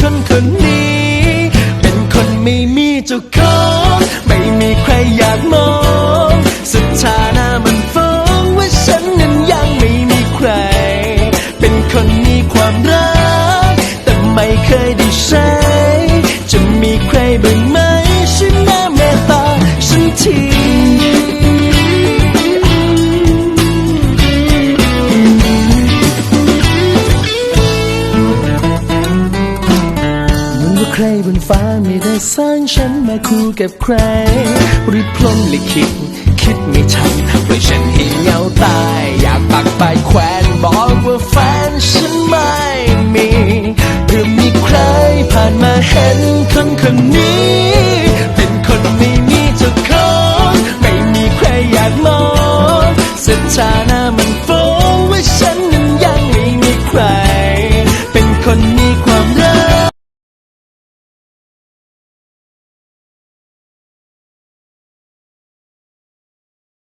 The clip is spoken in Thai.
คนคนนี้ เป็นคนไม่มีเจ้าของ ไม่มีใครอยากมอง สถานะมันฟ้องว่าฉันนั้นยังไม่มีใคร เป็นคนมีความรัก แต่ไม่เคย ใครบนฟ้าไม่ได้สร้างฉันมาคู่กับใครริบพลมลิขิตคิดไม่ทันปล่อฉันเห้เงาตาย อยากปักไปแขวนบอกว่าแฟนฉันไม่มีเพื่อมีใครผ่านมาเห็นคนคนนี้ เป็นคนไม่มีเจ้าของไม่มีใครอยากมองสถานะมันฟ้องว่าฉันนั้นยังไม่มีใคร เป็นคนมีความรัก